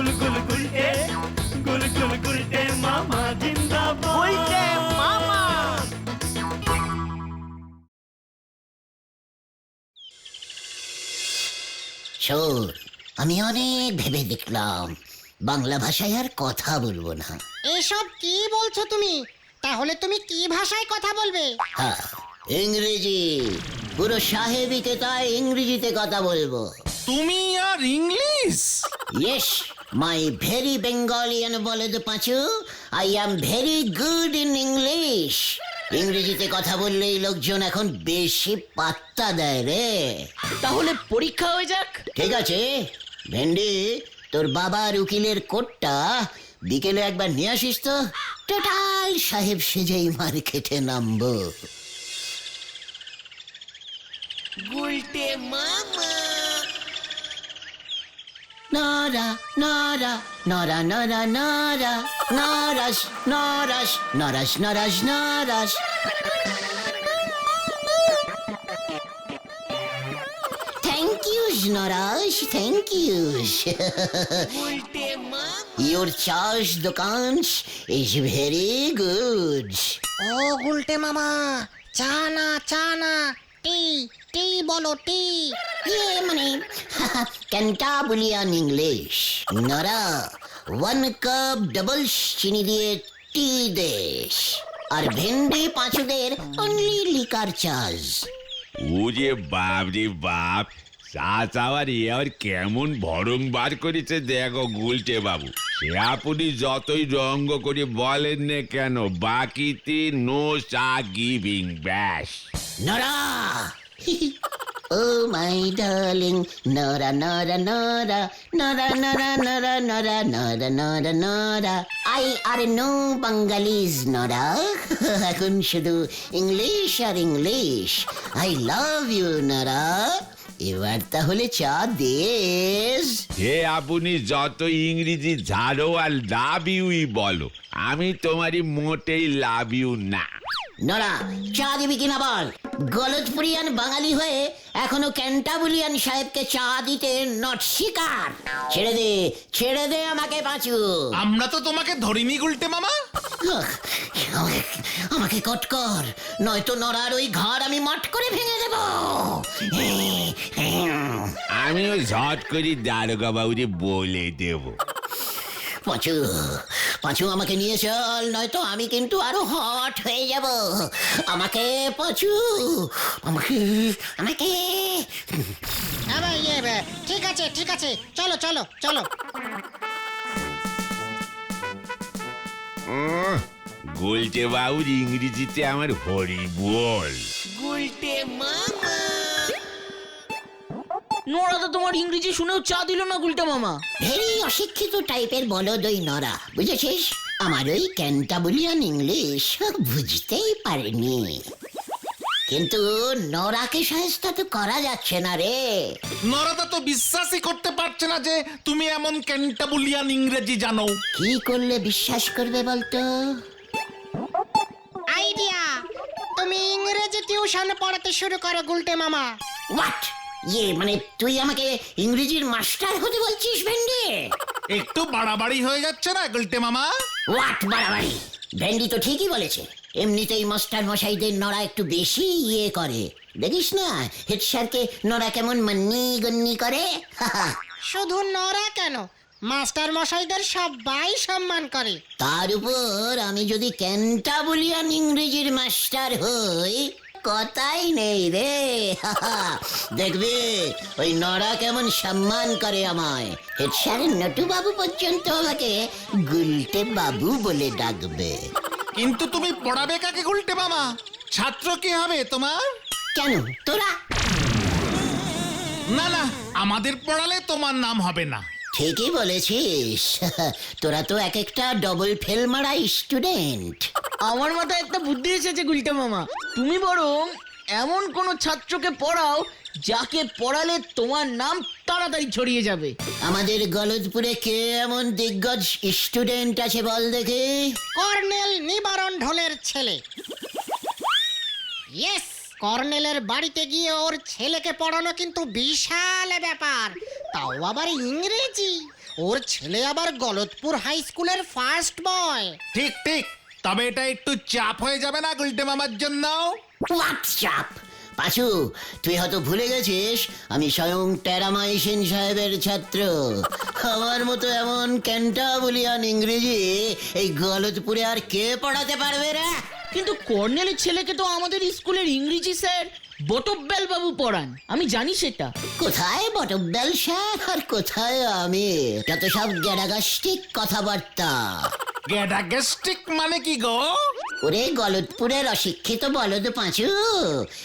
গুল গুল গুলটে গুল গুল গুলটে মামা জিন্দাবাদ। উল্টে মামা। শোন আমি অনেক ভেবে দেখলাম বাংলা ভাষায় আর কথা বলব না। এসব কি বলছো তুমি? তাহলে তুমি কি ভাষায় কথা বলবে? হ্যাঁ ইংরেজি। পুরো সাহেবিকে তাই ইংরেজিতে কথা বলব। তুমি আর English? Yes my very bengalian বলে তো Panchu I am very good in English ইংরেজিতে কথা বললেই লোকজন এখন বেশি পাত্তা দেয় রে। তাহলে পরীক্ষা হয়ে যাক। ঠিক আছে। ভেন্ডি তোর বাবার উকিলের কোটটা বিকেলে একবার নিয়ে আসিস তো। টোটাল সাহেব সেজেই মার্কেটে নামবো। নরা নরা নরা নরা নরা নরাস নরাস নরাস নরাস নরাস Thank you, Narash. Thank you. Your charge dukans is very good. ও গুলটে মামা চা না চা না টি টি বলো টি ইয়ে মানে ক্যান্টাবুলিয়ান ইংলিশ নরা ওয়ান কাপ ডাবল চিনি দিয়ে টি দেশ আর ভেন্ডি পাঁচুদের অনলি লিকার চার্জ ওরে বাপ রে বাপ চা চাওয়ার এ আর কেমন ভরং বার করেছে দেখো গুলটে বাবু সে আপনি যতই রঙ্গ করে বলেন না কেন বাকিতে নো চা গিভিং ব্যাস Nora! oh, my darling, Nora, Nora, Nora, Nora, Nora, Nora, Nora, Nora, Nora, Nora. I are no Bengalis, Nora. এখন শুধু English R English I love you Nora এবার তাহলে চা দেশ হে আপনি যত ইংরেজি ঝাড়ো আর লাভ ইউই বলো আমি তোমারই মোটেই লাভ ইউ না। নরা চা দিবি কিনা বল? গলতপুরিয়ান বাঙালি হয়ে এখনও ক্যান্টাবুলিয়ান সাহেবকে চা দিতে নট শিকার। ছেড়ে দে ছেড়ে দে আমাকে পাঁচু আমরা তো তোমাকে ধরিনি গুলটে মামা। আমাকে আমাকে কট কর। নয়তো নড়ার ওই ঘর আমি মট করে ভেঙে দেব। আমি ওই ঝট করে দারোগা বাবুরে বলে দেবো। পাঁচু পাঁচু আমাকে নিয়ে চল নয়তো আমি কিন্তু আরও হট হয়ে যাব। আমাকে পাঁচু আমাকে আমাকে। বে, ঠিক আছে ঠিক আছে। চলো চলো চলো। গুলটে বাউর ইংরেজিতে আমার হরি বল। নোরা তো তোমার ইংরেজি শুনেও চা দিল না গুলটে মামা। ভেরি অশিক্ষিত টাইপের বলদ ওই নরা বুঝেছিস? আমার ওই ক্যান্টাবুলিয়ান ইংলিশ বুঝতেই পারেনি। কিন্তু নরাকে সাহেস্তা তো করা যাচ্ছে না রে। নরাদা তো বিশ্বাসই করতে পারছে না যে তুমি এমন ক্যান্টাবুলিয়ান ইংরেজি জানো। কি করলে বিশ্বাস করবে বলতো? আইডিয়া। তুমি ইংরেজি টিউশন পড়াতে শুরু করো গুলটে মামা। হোয়াট ইয়ে মানে তুই আমাকে ইংরেজির মাস্টার হতে বলছিস ভেন্ডি? একটু বাড়াবাড়ি হয়ে যাচ্ছে না গুলটে মামা? হোয়াট বাড়াবাড়ি? ভেন্ডি তো ঠিকই বলেছে। এমনিতেই মাস্টার মশাইদের নড়া একটু বেশি ইয়ে করে। দেখিস না হেড স্যারকে নড়া কেমন মান্নি গন্নি করে? শুধু নড়া কেন? মাস্টার মশাইদের সবাই সম্মান করে। তার উপর আমি যদি ক্যান্টাবুলিয়ান ইংরেজির মাস্টার হই কথাই নেই রে। দেখবি ওই নড়া কেমন সম্মান করে আমায়। হেড স্যার নটু বাবু পর্যন্ত আমাকে গুলটে বাবু বলে ডাকবে। কিন্তু তুমি পড়াবে কাকে গুলটে মামা? ছাত্র কি হবে তোমার? কেন তোরা? না না আমাদের পড়ালে তোমার নাম হবে না। ঠিকই বলেছিস। তোরা তো এক একটা ডবল ফেল মারা স্টুডেন্ট আমার মাথায় একটা বুদ্ধি এসেছে গুলটে মামা। তুমি বরং এমন কোন ছাত্রকে পড়াও যাকে পড়ালে তোমার নাম তাড়াতাড়ি ছড়িয়ে যাবে। আমাদের গলদপুরে কে এমন দিগ্গজ স্টুডেন্ট আছে বল দেখে। কর্নেল নিবারণ ঢোলের ছেলে। ইয়েস কর্নেলের বাড়িতে গিয়ে ওর ছেলেকে পড়ানো কিন্তু বিশাল ব্যাপার। তাও আবার ইংরেজি। ওর ছেলে আবার গলতপুর হাই স্কুলের ফার্স্ট বয় ঠিক ঠিক। তবে এটা একটু চাপ হয়ে যাবে না গুলটে মামার জন্য? হোয়াটসঅ্যাপ পাশু তুই হয়তো ভুলে গেছিস আমি স্বয়ং টেরামাইসিন সাহেবের ছাত্র। আমার মতো এমন ক্যান্টাবুলিয়ান ইংরেজি এই গলতপুরে আর কে পড়াতে পারবে রে? কিন্তু কর্নেলের ছেলেকে তো আমাদের স্কুলের ইংরেজি স্যার বটব্যাল বাবু পড়ান। আমি জানি সেটা। কোথায় বটব্যাল স্যার? আর কোথায় আমি? যত সব গ্যাডাগাস্টিক কথাবার্তা। গ্যাডাগেস্টিক মানে কি গো? ওরে গলতপুরের অশিক্ষিত বলদ পাঁচু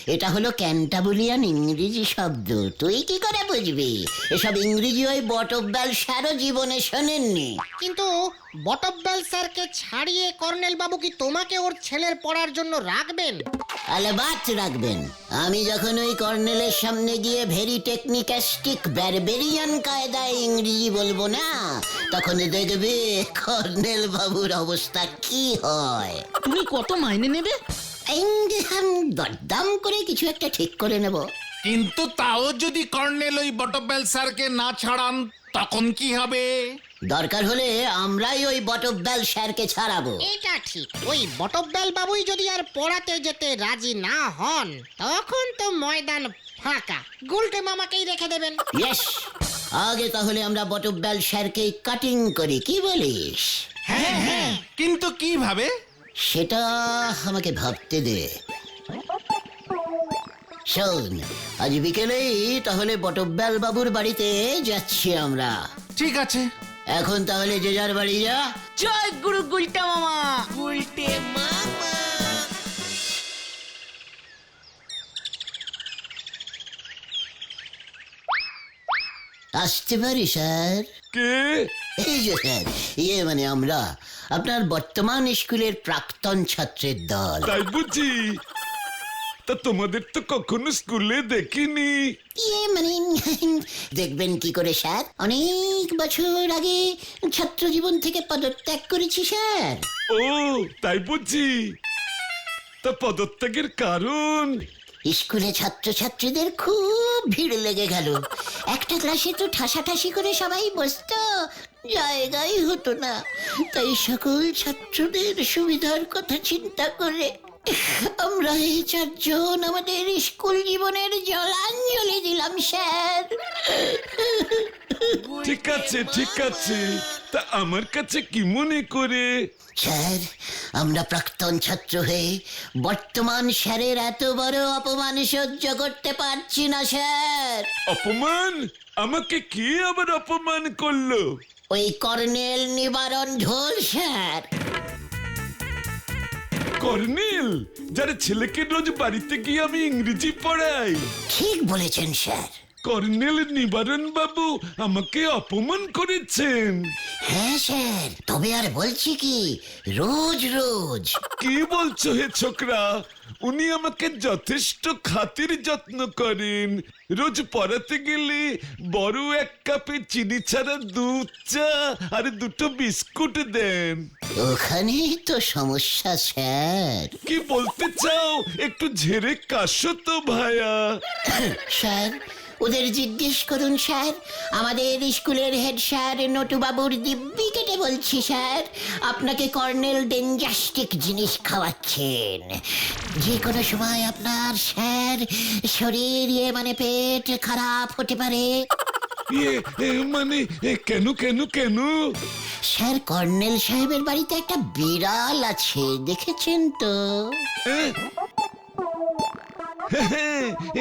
এটা হলো ক্যান্টাবুলিয়ান ইংরেজি শব্দ। তুই কি করে বুঝবি? এসব ইংরেজি ওই বটব্যাল স্যারও জীবনে শোনেননি। কিন্তু বটব্যাল স্যারকে ছাড়িয়ে কর্নেল বাবু কি তোমাকে ওর ছেলের পড়ার জন্য রাখবেন? আলেবাত রাখবেন। আমি যখন ওই কর্নেলের সামনে গিয়ে ভেরি টেকনিক্যাস্টিক ব্যারবেরিয়ান কায়দায় ইংরেজি বলব না তখন দেখবে কর্নেল বাবুর অবস্থা কি হয়? তুমি কত মাইনে নেবে? দরদাম করে কিছু একটা ঠিক করে নেব। কিন্তু তাও যদি কর্নেল ওই বটবেল স্যারকে না ছাড়ান তখন কি হবে? দরকার হলে আমরাই ওই বটব্যাল স্যারকে ছাড়াবো। এটা ঠিক। ওই বটব্যাল বাবুই যদি আর পড়াতে যেতে রাজি না হন তখন তো ময়দান ফাঁকা। গুলটে মামাকেই রেখে দেবেন। ইয়েস আগে তাহলে আমরা বটব্যাল স্যারকে কাটিং করি কি বলিস? হ্যাঁ হ্যাঁ কিন্তু কীভাবে? সেটা আমাকে ভাবতে দে। শোন আজ বিকেলেই তাহলে বটব্যাল বাবুর বাড়িতে যাচ্ছি আমরা। ঠিক আছে। এখন তাহলে যে যার বাড়ি যা। জয় গুরু গুলটা মামা। গুলটে মামা আসতে পারি স্যার? কে? এই যে স্যার ইয়ে মানে আমরা আপনার বর্তমান স্কুলের প্রাক্তন ছাত্রের দল। তাই বুঝি? তা তোমাদের তো কখনো স্কুলে দেখিনি। ইয়ে মানে দেখবেন কি করে স্যার? অনেক বছর আগে ছাত্র জীবন থেকে পদত্যাগ করেছি স্যার। ও তাই বুঝি। তা পদত্যাগের কারণ? স্কুলে ছাত্রছাত্রীদের খুব ভিড় লেগে গেল। একটা ক্লাসে তো ঠাসাঠাসি করে সবাই বসত। জায়গাই হতো না। তাই সকল ছাত্রদের সুবিধার কথা চিন্তা করে আমরা এই চারজন আমাদের স্কুল জীবনের জলাঞ্জলি দিলাম, স্যার। ঠিক আছে ঠিক আছে। তা আমার কাছে কি মনে করে? স্যার আমরা প্রাক্তন ছাত্র হয়ে বর্তমান স্যারের এত বড় অপমান সহ্য করতে পারছি না স্যার। অপমান? আমাকে কে আবার অপমান করল? ওই কর্নেল নিবারণ ঢোল স্যার। কর্নেল যার ছেলেকে রোজ বাড়িতে গিয়ে আমি ইংরেজি পড়াই। ঠিক বলেছেন স্যার। কর্নেল নিবারণ বাবু আমাকে অপমান করেছেন। হ্যাঁ স্যার তবে আর বলছি কি রোজ রোজ। কি বলছো হে ছোকরা? উনি আমাকে যথেষ্ট খাতির যত্ন করেন। রোজ পড়াতে গেলে বড় এক কাপে চিনি ছাড়া দুধ চা আর দুটো বিস্কুট দেন। ওখানেই তো সমস্যা স্যার। কি বলতে চাও? একটু ঝেড়ে কাশো তো ভায়া। স্যার ওদের জিজ্ঞেস করুন স্যার। আমাদের স্কুলের হেড স্যার নটুবাবুর দিব্যি কেটে বলছি স্যার। আপনাকে কর্নেল ডেঞ্জাস্টিক জিনিস খাওয়াচ্ছেন। যে কোনো সময় আপনার স্যার শরীর ইয়ে মানে পেট খারাপ হতে পারে। ইয়ে এ, মানে এ, কেন কেন কেন? স্যার কর্নেল সাহেবের বাড়িতে একটা বিড়াল আছে দেখেছেন তো? এ,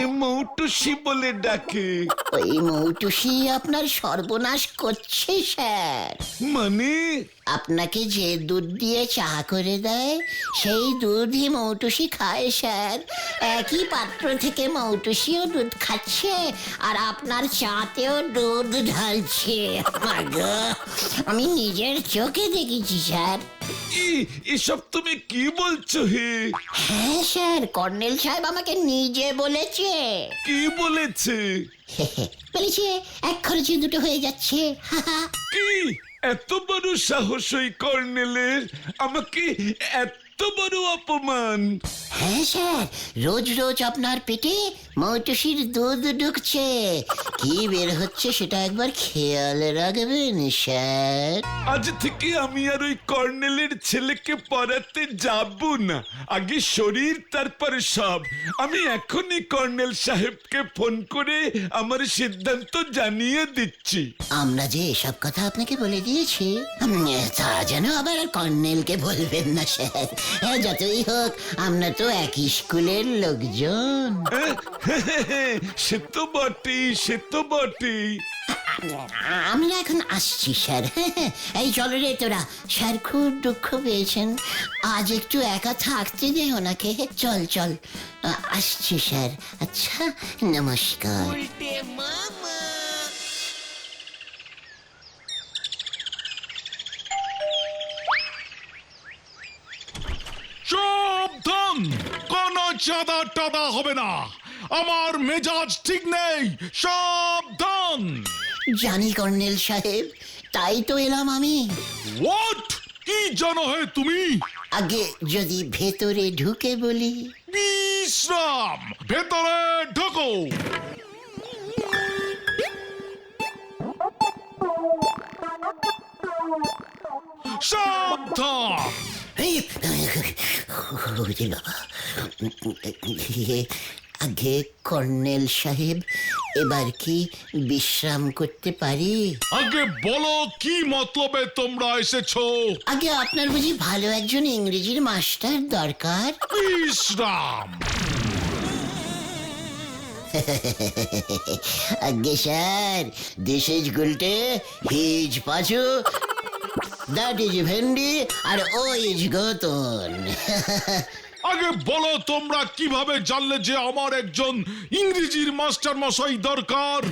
মৌটুসি বলে ডাকে। ওই মৌটুসি আপনার সর্বনাশ করছে স্যার। মানে? আপনাকে যে দুধ দিয়ে চা করে দেয় সেই দুধই মৌটুসি খায় স্যার। একই পাত্র থেকে মৌটুসিও দুধ খাচ্ছে আর আপনার চাতেও দুধ ঢালছে। আমি নিজের চোখে দেখেছি স্যার। এসব তুমি কি বলছো হে? হ্যাঁ স্যার কর্নেল সাহেব আমাকে নিজে বলেছে। কি বলেছে? বলেছে এক খরচে দুটো হয়ে যাচ্ছে। কি? এত বড় সাহস ওই কর্নেলের, আমাকে এত বড় অপমান। হ্যাঁ স্যার, রোজ রোজ আপনার পেটে মৌটুসির দুধ ঢুকছে। কি বের হচ্ছে সেটা একবার খেয়াল রাখবেন স্যার। আজ থেকে আমি আর ওই কর্নেলের ছেলেকে পড়াতে যাব না। আগে শরীর তারপর সব। আমি এখনই কর্নেল সাহেবকে ফোন করে আমার সিদ্ধান্ত জানিয়ে দিচ্ছি। আমরা যে এসব কথা আপনাকে বলে দিয়েছি উম, তা যেন আবার আর কর্নেলকে বলবেন না স্যার। হ্যাঁ, যতই হোক আমরা তো একই স্কুলের লোকজন। সে তো বটেই সে তো বটেই আমরা এখন আসছি স্যার। এই চল রে তোরা। স্যার খুব দুঃখ পেয়েছেন। আজ একটু একা থাকতে দে ওনাকে। চল চল। আসছি স্যার। আচ্ছা নমস্কার। সাবধান কোন চাঁদা টাদা হবে না। আমার মেজাজ ঠিক নেই সাবধান জানি কর্নেল সাহেব তাই তো এলাম আমি হোয়াট কি জানো হে তুমি আগে যদি ভেতরে ঢুকে বলি বিশ্রাম ভেতরে ঢোকো সাবধান এই, ওরে বাবা। আগে কর্নেল সাহেব এবার কি বিশ্রাম করতে পারি? আগে বলো কি মতলবে তোমরা এসেছ? আগে আপনার বুঝি ভালো একজন ইংরেজির মাস্টার দরকার? বিশ্রাম। আগে sir this is Gulte his Pachu that is ভেন্ডি আর ও ইজ গতন আগে বলো তোমরা কীভাবে জানলে যে আমার একজন ইংরেজির মাস্টার মশাই দরকার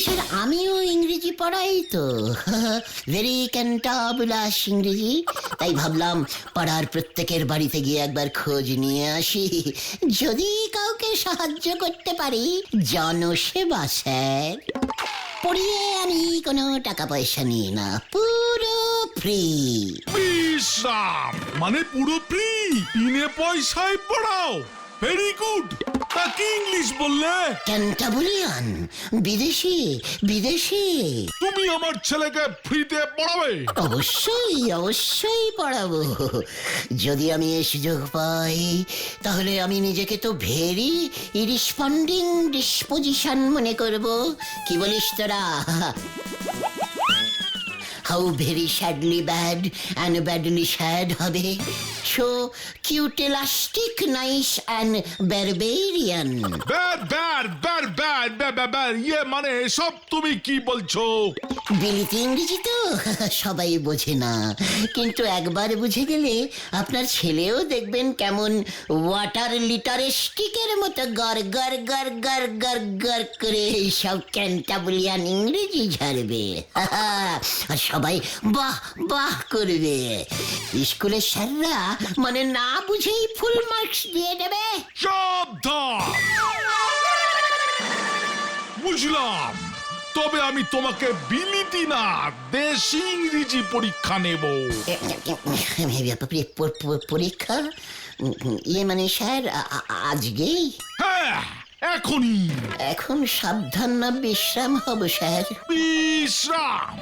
স্যার, আমিও ইংরেজি পড়াই তো। ভেরি ক্যান্টাবুলাস ইংরেজি। তাই ভাবলাম পাড়ার প্রত্যেকের বাড়িতে গিয়ে একবার খোঁজ নিয়ে আসি। যদি কাউকে সাহায্য করতে পারি, জনসেবা, স্যার। পড়িয়ে আমি কোনো টাকা পয়সা নিই না, পুরো ফ্রি বিশ্রাম মানে পুরো ফ্রি বিনে পয়সায় পড়াও। ভেরি গুড তা কি ইংলিশ বললে? ক্যান্টাবুলিয়ান বিদেশি বিদেশি। তুমি আমার ছেলেকে ফ্রিতে পড়াবে। অবশ্যই অবশ্যই পড়াবো। যদি আমি এই সুযোগ পাই তাহলে আমি নিজেকে তো ভেরি রিসপন্ডিং ডিসপোজিশন মনে করব। কি বলিস তোরা? How very sadly bad and badly sad হবে। So cute elastic nice and barbarian bad bad bad bad bad bad ইয়ে মানে সব তুমি কি বলছো? বিলিতি ইংরেজি তো সবাই বোঝে না। কিন্তু একবার বুঝে গেলে আপনার ছেলেও দেখবেন কেমন ওয়াটার লিটার স্টিকের মতো গর গর গর গর গর গর করে সব ক্যান্টাবুলিয়ান ইংরেজি ঝাড়বে। আর সবাই বাহ বাহ করবে। স্কুলের স্যাররা মানে না বুঝেই ফুল মার্কস দিয়ে দেবে। সাবধান। বুঝলাম। তবে আমি তোমাকে বিলিতি না দেশি ইংরেজি পরীক্ষা নেব। পরীক্ষা? ইয়ে মানে স্যার আজকেই? হ্যাঁ এখনই। এখন সাবধান না বিশ্রাম হব স্যার। বিশ্রাম।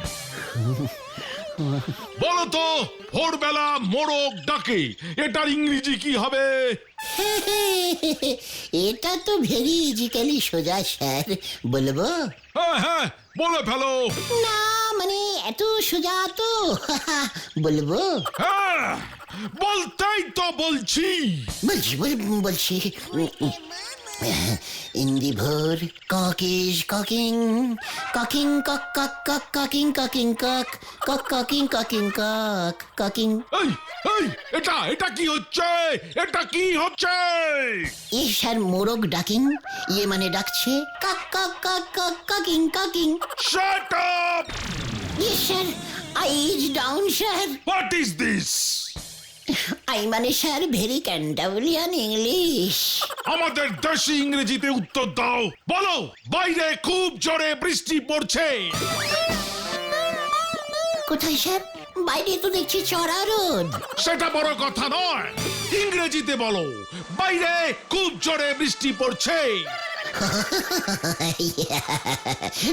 বলো তো ভোরবেলা মোরগ ডাকে এটার ইংরেজি কি হবে? এটা তো ভেরি ইজিক্যালি সোজা স্যার। বলব? হ্যাঁ হ্যাঁ বলে ফেলো। না মানে এত সোজা তো? বলব? হ্যাঁ বলতেই তো বলছি। বলছি বল- বলছি। In the ভোর cock is cocking, cocking cock cock cock cocking cocking cock, cock cocking cocking cock, cocking. এই এই এটা এটা কি হচ্ছে এটা কি হচ্ছে স্যার মোরগ ডাকিং ইয়ে মানে ডাকছে কাক কাক কাক কাক কাকিং কাকিং শাট আপ ইয়ে sir I is down sir what is this I মানে স্যার ভেরি ক্যান্টাবলিয়ান ইংলিশ। আমাদের দেশি ইংরেজিতে উত্তর দাও। বলো বাইরে খুব জোরে বৃষ্টি পড়ছে। কোথায় স্যার? বাইরে তো দেখছি চড়া রোদ। সেটা বড় কথা নয়। ইংরেজিতে বলো বাইরে খুব জোরে বৃষ্টি পড়ছে।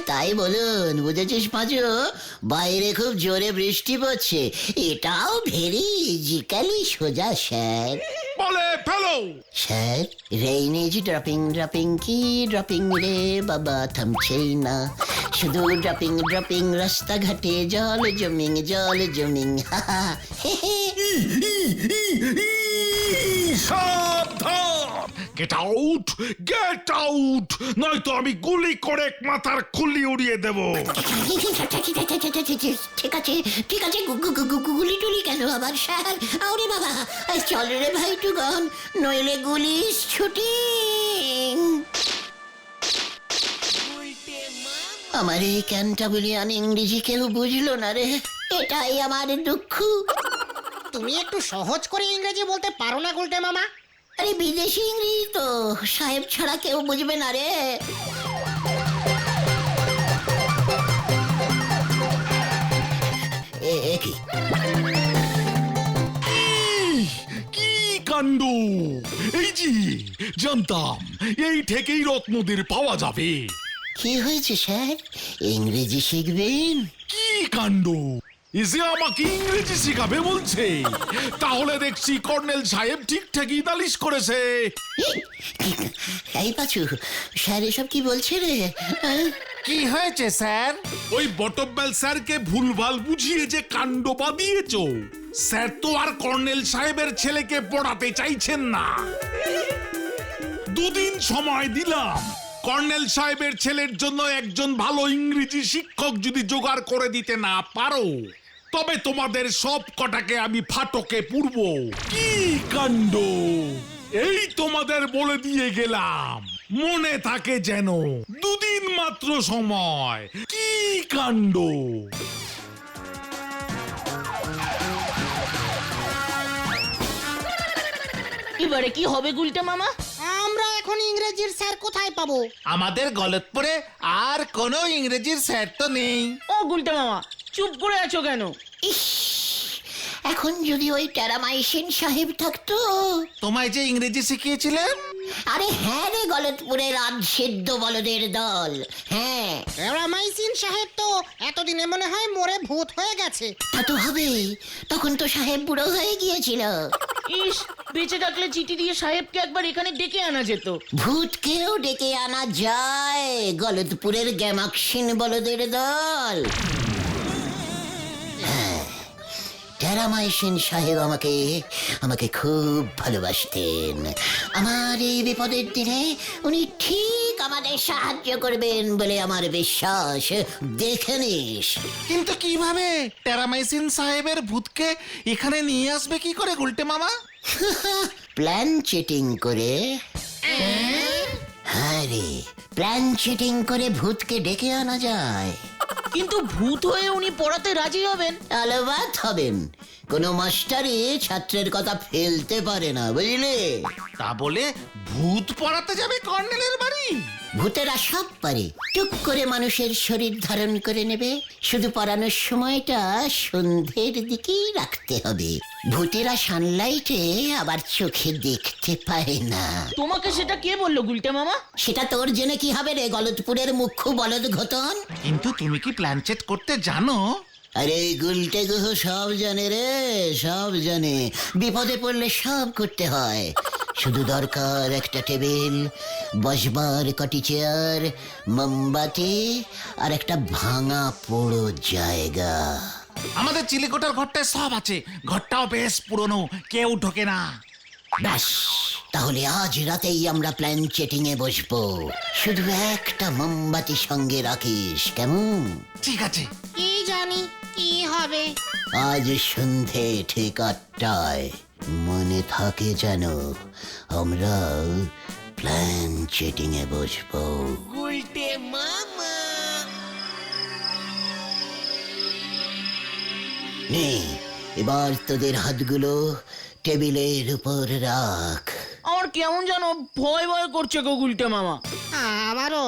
তাই বলুন বুঝেছিস পাঁচু বাইরে খুব জোরে বৃষ্টি পড়ছে এটাও ভেরি ইজিক্যালি সোজা স্যার বলে ফেলো sir rain is dropping dropping কি ড্রপিং রে বাবা থামছেই না শুধু ড্রপিং ড্রপিং রাস্তাঘাটে জল জমিং জল জমিং হা হা গেট আউট গেট আউট নয়তো আমি গুলি করে মাথার খুলি উড়িয়ে দেব। ঠিক আছে ঠিক আছে গুলি টুলি কেন আবার স্যার? আরে বাবা এই চল রে ভাই টুগন নইলে গুলি ছুটি। আমার এই ক্যান্টাবুলিয়ান ইংরেজি কেউ বুঝলো না রে এটাই আমার দুঃখ। তুমি একটু সহজ করে ইংরেজি বলতে পারো না গুলটে মামা। আরে বিদেশি ইংরেজি তো সাহেব ছাড়া কেউ বুঝবে না রে। কি? কাণ্ড? এই জি জানতাম এই থেকেই রত্নদের পাওয়া যাবে। কি হয়েছে স্যার? ইংরেজি শিখবেন? কি কাণ্ড? এসে আমাকে ইংরেজি শেখাবে বলছে তাহলে দেখছি কর্নেল সাহেব ঠিকঠাকই নালিশ করেছে। এই পাচু স্যার এসব কি বলছে রে? কি হয়েছে স্যার? ওই বটব্যাল স্যারকে ভুলভাল বুঝিয়ে যে কাণ্ড বাদিয়েছ স্যার তো আর কর্নেল সাহেবের ছেলেকে পড়াতে চাইছেন না। দুদিন সময় দিলাম কর্নেল সাহেবের ছেলের জন্য একজন ভালো ইংরেজি শিক্ষক যদি জোগাড় করে দিতে না পারো তবে তোমাদের সব কটাকে আমি ফাটকে পুরব কি কাণ্ড? এই তোমাদের বলে দিয়ে গেলাম। মনে থাকে যেন দুদিন মাত্র সময়। কি কাণ্ড? এবারে কি হবে গুলটে মামা? আমরা এখন ইংরেজির স্যার কোথায় পাবো? আমাদের গলতপুরে আর কোনো ইংরেজির স্যার তো নেই। ও গুলটে মামা চুপ করে আছো কেন? ইস এখন যদি ওই টেরামাইসিন সাহেব থাকতো। তোমায় যে ইংরেজি শিখিয়েছিলেন? আরে হ্যাঁ রে গলতপুরের রাজ সিদ্ধ বলদের দল হ্যাঁ। রামাইসিন সাহেব তো এতদিনে মনে হয় মরে ভূত হয়ে গেছে। তা তো হবেই তখন তো সাহেব বুড়ো হয়ে গিয়েছিল। ইস বেঁচে থাকলে চিঠি দিয়ে সাহেবকে একবার এখানে ডেকে আনা যেত। ভূতকেও ডেকে আনা যায় গলতপুরের গ্যামাক্সিন বলদের দল। টেরামাইসিন সাহেব আমাকে আমাকে খুব ভালোবাসতেন। আমার এই বিপদের দিনে উনি ঠিক আমাদের সাহায্য করবেন বলে আমার বিশ্বাস। দেখে নিস। কিন্তু কীভাবে? টেরামাইসিন সাহেবের ভূতকে এখানে নিয়ে আসবে কি করে গুলটে মামা? প্ল্যান চিটিং করে। হ্যাঁ রে প্ল্যান চিটিং করে ভূতকে ডেকে আনা যায়। কিন্তু ভূত হয়ে উনি পড়াতে রাজি হবেন। আলোবাত হবেন। কোনো মাস্টারই ছাত্রের কথা ফেলতে পারে না বুঝলে? তা বলে ভূত পড়াতে যাবে কর্নেলের বাড়ি? ভূতেরা সব পারে। টুক করে মানুষের শরীর ধারণ করে নেবে। শুধু পড়ানোর সময়টা সন্ধ্যের দিকেই রাখতে হবে। ভূতেরা সানলাইটে আবার চোখে দেখতে পায় না। তোমাকে সেটা কে বলল গুলটে মামা? সেটা তোর জেনে কি হবে রে গলতপুরের মুখ্য বলদ ঘটন কিন্তু তুমি কি প্ল্যানচেট করতে জানো? আরে গুলটে গুহ সব জানে রে সব জানে। বিপদে পড়লে সব করতে হয়। শুধু দরকার একটা টেবিল বসবার কটি চেয়ার মোমবাতি আর একটা ভাঙা পোড়ো জায়গা। আমাদের চিলেকোটার ঘরটায় সব আছে। ঘরটাও বেশ পুরনো কেউ ঢোকে না। ব্যাস তাহলে আজ রাতেই আমরা প্ল্যান চেটিং এ বসবো। শুধু একটা মোমবাতি সঙ্গে রাখিস কেমন? ঠিক আছে। কি হবে? আজ সন্ধে ঠিক আটটায়। মনে থাকে যেন আমরা প্ল্যান চেটিং এ বসবো নে এবার তোদের হাতগুলো টেবিলের উপর রাখ। আমার কেমন যেন ভয় ভয় করছে গো গুলটে মামা। আমারও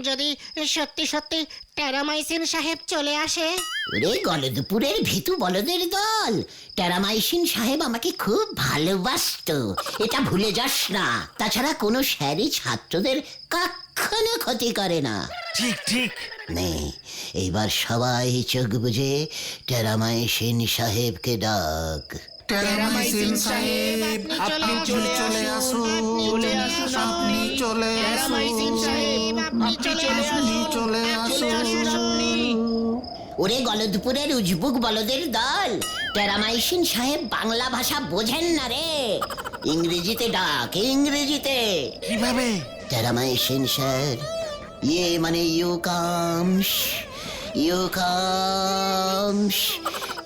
যদি সত্যি সত্যি টেরামাইসিন সাহেব চলে আসে? ওরে গলদপুরের ভিতু বলদের দল। টেরামাইসিন সাহেব আমাকে খুব ভালোবাসতো। এটা ভুলে যাস না। তাছাড়া কোনো স্যারই ছাত্রদের কখনো ক্ষতি করে না। ঠিক ঠিক। নে এইবার সবাই চোখ বুঝে টেরামাইসিন সাহেবকে ডাক। টেরামাইসিন সাহেব আপনি চলে আসুন। চলে আসুন। আপনি চলে আপনি চলে আসুন। চলে আসুন। ওরে গলদপুরের উজবুক বলদের দল টেরামাইসিন সাহেব বাংলা ভাষা বোঝেন না রে। ইংরেজিতে ডাক ইংরেজিতে। কীভাবে? টেরামাইসিন স্যার ইয়ে মানে you comes you comes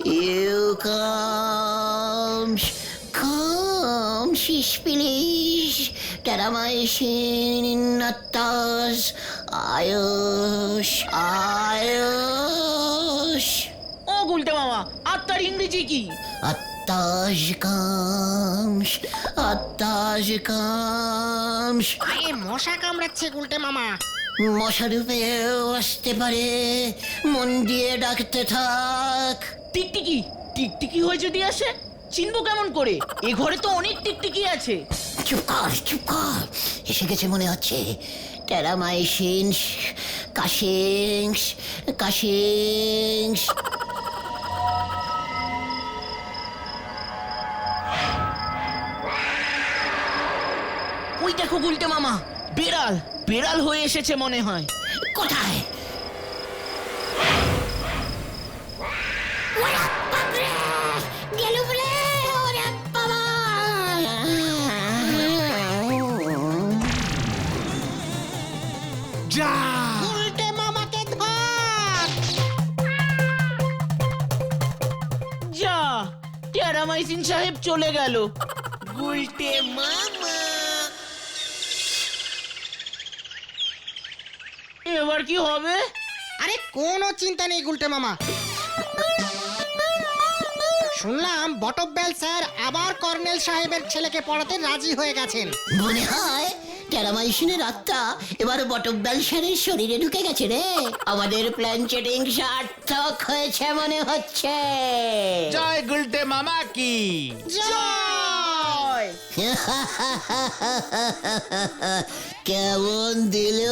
you comes comes please. Terramycin নাত্তাস Ayush Ayush. ও গুলটে মামা আর তার ইংরেজি কি? আত্মাস কামস আত্মাস কামস আরে মশা কামড়াচ্ছে গুলটে মামা। মশারূপেও আসতে পারে মন দিয়ে ডাকতে থাক। টিকটিকি টিকটিকি হয়ে যদি আসে চিনবো কেমন করে? এ ঘরে তো অনেক টিকটিকি আছে। চুপ কর চুপ কর। এসে গেছে মনে হচ্ছে। টেরামাইসিনস কাশিংস কাশিংস ওই দেখো গুলটে মামা বিড়াল। বেড়াল হয়ে এসেছে মনে হয়। কোথায়? টেরামাইসিন গেল। চলে গেল এবার কি হবে? আরে কোনো চিন্তা নেই গুলটে মামা। শুনলাম বটব্যাল স্যার আবার কর্নেল সাহেবের ছেলেকে পড়াতে রাজি হয়ে গেছেন। মনে হয় টেরামাইসিনের আত্মা এবার বটব্যাল সেনের শরীরে ঢুকে গেছে রে। আমাদের প্ল্যান চেটিং সার্থক হয়েছে মনে হচ্ছে। জয় গুলটে মামা কি? জয়! কেমন দিল?